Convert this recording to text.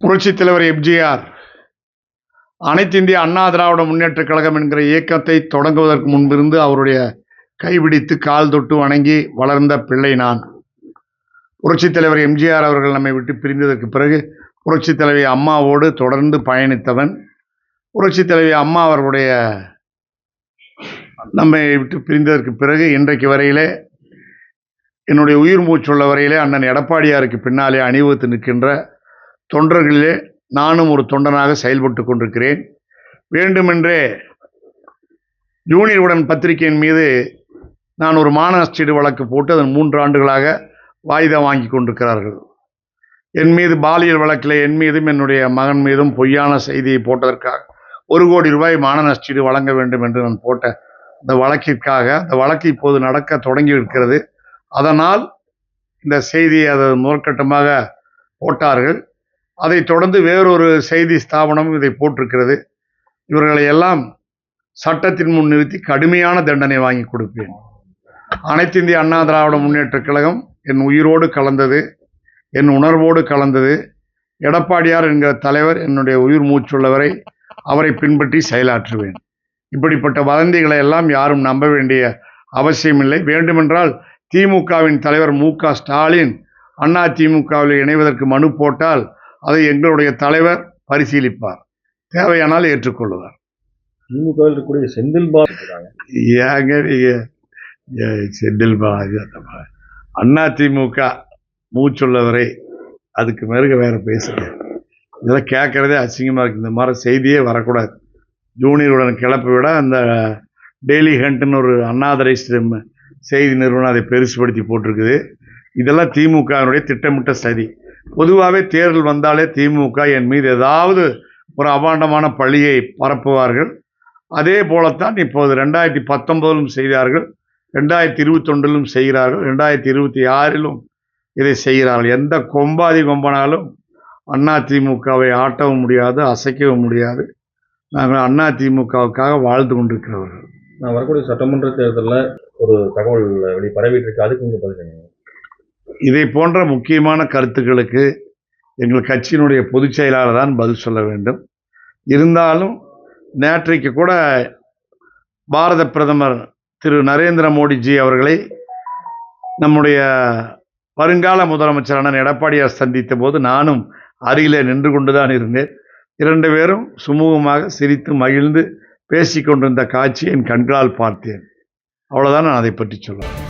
புரட்சித் தலைவர் எம்ஜிஆர் அனைத்து இந்திய அண்ணா திராவிட முன்னேற்றக் கழகம் என்கிற இயக்கத்தை தொடங்குவதற்கு முன்பிருந்து அவருடைய கைபிடித்து கால் தொட்டு வணங்கி வளர்ந்த பிள்ளை நான். புரட்சித் தலைவர் எம்ஜிஆர் அவர்கள் நம்மை விட்டு பிரிந்ததற்கு பிறகு புரட்சித் தலைவி அம்மாவோடு தொடர்ந்து பயணித்தவன் புரட்சித் தலைவி அம்மா அவர்களுடைய நம்மை விட்டு பிரிந்ததற்கு பிறகு இன்றைக்கு வரையிலே என்னுடைய உயிர் மூச்சுள்ள வரையிலே அண்ணன் எடப்பாடியாருக்கு பின்னாலே அணிவகுத்து நிற்கின்ற தொண்டர்களிலே நானும் ஒரு தொண்டனாக செயல்பட்டு கொண்டிருக்கிறேன். வேண்டுமென்றே ஜூனியர் உடன் பத்திரிகையின் மீது நான் ஒரு மானஸ்டீடு வழக்கு போட்டு அதன் மூன்று ஆண்டுகளாக வாய்தா வாங்கி கொண்டிருக்கிறார்கள். என் மீது பாலியல் வழக்கில் என் மீதும் என்னுடைய மகன் மீதும் பொய்யான செய்தியை போட்டதற்காக ஒரு கோடி ரூபாய் மான நஷ்டீடு வழங்க வேண்டும் என்று நான் போட்ட அந்த வழக்கிற்காக அந்த வழக்கு இப்போது நடக்க தொடங்கி இருக்கிறது. அதனால் இந்த செய்தியை அதை முதற்கட்டமாக போட்டார்கள். அதைத் தொடர்ந்து வேறொரு செய்தி ஸ்தாபனம் இதை போட்டிருக்கிறது. இவர்களை எல்லாம் சட்டத்தின் முன் நிறுத்தி கடுமையான தண்டனை வாங்கி கொடுப்பேன். அனைத்து இந்திய அண்ணா திராவிட முன்னேற்றக் கழகம் என் உயிரோடு கலந்தது என் உணர்வோடு கலந்தது. எடப்பாடியார் என்கிற தலைவர் என்னுடைய உயிர் மூச்சுள்ளவரை அவரை பின்பற்றி செயலாற்றுவேன். இப்படிப்பட்ட வதந்திகளை எல்லாம் யாரும் நம்ப வேண்டிய அவசியமில்லை. வேண்டுமென்றால் திமுகவின் தலைவர் மு க ஸ்டாலின் அண்ணா திமுகவில் இணைவதற்கு மனு போட்டால் அதை எங்களுடைய தலைவர் பரிசீலிப்பார். தேவையானால் ஏற்றுக்கொள்வார் திமுகவில் இருக்கக்கூடிய செந்தில் பாலாஜி. ஏங்க செந்தில் பாலாஜி. அண்ணா திமுக மூச்சுள்ளவரை அதுக்கு மேற்க வேற பேசுங்க. இதெல்லாம் கேட்கறதே அசிங்கமா இருக்கு. இந்த மாதிரி செய்தியே வரக்கூடாது. ஜூனியருடன் கிளப்பி விட அந்த டெய்லி ஹண்ட்னு ஒரு அன்னாதரைஸ்டு செய்தி நிறுவனம் அதை பெருசுபடுத்தி போட்டிருக்குது. இதெல்லாம் திமுகவினுடைய திட்டமிட்ட சதி. பொதுவாகவே தேர்தல் வந்தாலே திமுக என் மீது ஏதாவது ஒரு அபாண்டமான பழியை பரப்புவார்கள். அதே போலத்தான் இப்போது ரெண்டாயிரத்தி பத்தொன்பதிலும் செய்தார்கள் ரெண்டாயிரத்தி இருபத்தொண்டிலும் செய்கிறார்கள் ரெண்டாயிரத்தி இருபத்தி ஆறிலும் இதை செய்கிறார்கள். எந்த கொம்பாதி கொம்பனாலும் அண்ணா திமுகவை ஆட்டவும் முடியாது அசைக்கவும் முடியாது. நாங்கள் அண்ணா திமுகவுக்காக வாழ்ந்து கொண்டிருக்கிறவர்கள். நான் வரக்கூடிய சட்டமன்ற தேர்தலில் ஒரு தகவல் வெளி பரவிட்டு இருக்கு. அதுக்கு நீங்க பதில் இதை போன்ற முக்கியமான கருத்துக்களுக்கு எங்கள் கட்சியினுடைய பொதுச் செயலாளர் தான் பதில் சொல்ல வேண்டும். இருந்தாலும் நேற்றைக்கு கூட பாரத பிரதமர் திரு நரேந்திர மோடிஜி அவர்களை நம்முடைய வருங்கால முதலமைச்சர் அண்ணன் எடப்பாடியார் சந்தித்த போது நானும் அருகிலே நின்று கொண்டுதான் இருந்தேன். இரண்டு பேரும் சுமூகமாக சிரித்து மகிழ்ந்து பேசிக்கொண்டிருந்த காட்சி என் கண்களால் பார்த்தேன். அவ்வளோதான் நான் அதை பற்றி சொல்லுவேன்